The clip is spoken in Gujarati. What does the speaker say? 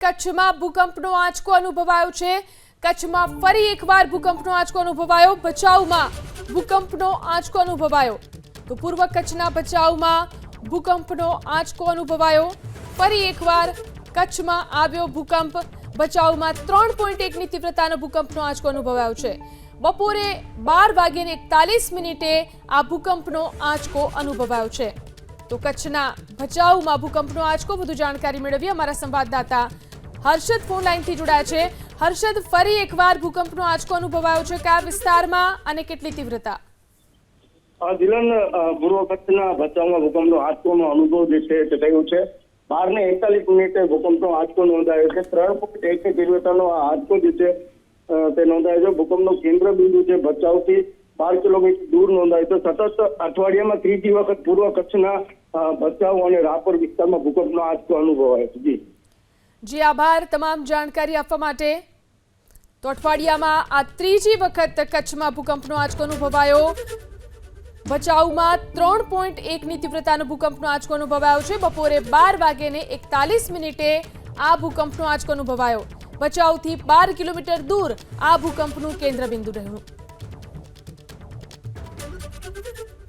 કચ્છમાં ભૂકંપનો આંચકો અનુભવાયો છે. કચ્છમાં ફરી એકવાર ભૂકંપનો આંચકો અનુભવાયો. ભચાઉમાં ભૂકંપનો આંચકો અનુભવાયો. તો પૂર્વ કચ્છના ભચાઉમાં ભૂકંપનો આંચકો અનુભવાયો. ફરી એકવાર કચ્છમાં આવ્યો ભૂકંપ. ભચાઉમાં ત્રણ પોઈન્ટ એકની તીવ્રતાનો ભૂકંપનો આંચકો અનુભવાયો છે. બપોરે બાર વાગ્યે એકતાલીસ મિનિટે આ ભૂકંપનો આંચકો અનુભવાયો છે. તો કચ્છના ભચાઉમાં ભૂકંપનો આંચકો વધુ જાણકારી મેળવી અમારા સંવાદદાતા હર્ષદ ફોન લાઈનથી જોડાયા છે. હર્ષદ, ફરી એકવાર ભૂકંપનો આંચકો અનુભવાયો છે. કયા વિસ્તારમાં અને કેટલી તીવ્રતા? દિલન પૂર્વ કચ્છના ભચાઉમાં ભૂકંપનો આંચકોનો અનુભવ જે છે તે થયો છે. બાર ને એકતાલીસ મિનિટે ભૂકંપનો આંચકો નોંધાયો છે. ત્રણ પોઈન્ટ એક તીવ્રતાનો આંચકો જે છે તે નોંધાયો છે. ભૂકંપનું કેન્દ્ર બિંદુ છે ભચાઉથી બાર કિલોમીટર દૂર નોંધાયો છે. સતત અઠવાડિયામાં ત્રીજી વખત પૂર્વ કચ્છના ભચાઉ અને રાપર વિસ્તારમાં ભૂકંપનો આંચકો અનુભવાયો છે. જી. જી આભાર તમામ જાણકારી આપવા માટે. તો અઠવાડિયામાં આ ત્રીજી વખત કચ્છમાં ભૂકંપનો આંચકો અનુભવાયો. ભચાઉમાં ત્રણ પોઈન્ટ એકની તીવ્રતાનો ભૂકંપનો આંચકો અનુભવાયો છે. બપોરે બાર વાગ્યે એકતાલીસ મિનિટે આ ભૂકંપનો આંચકો અનુભવાયો. ભચાઉથી બાર કિલોમીટર દૂર આ ભૂકંપનું કેન્દ્રબિંદુ રહ્યું.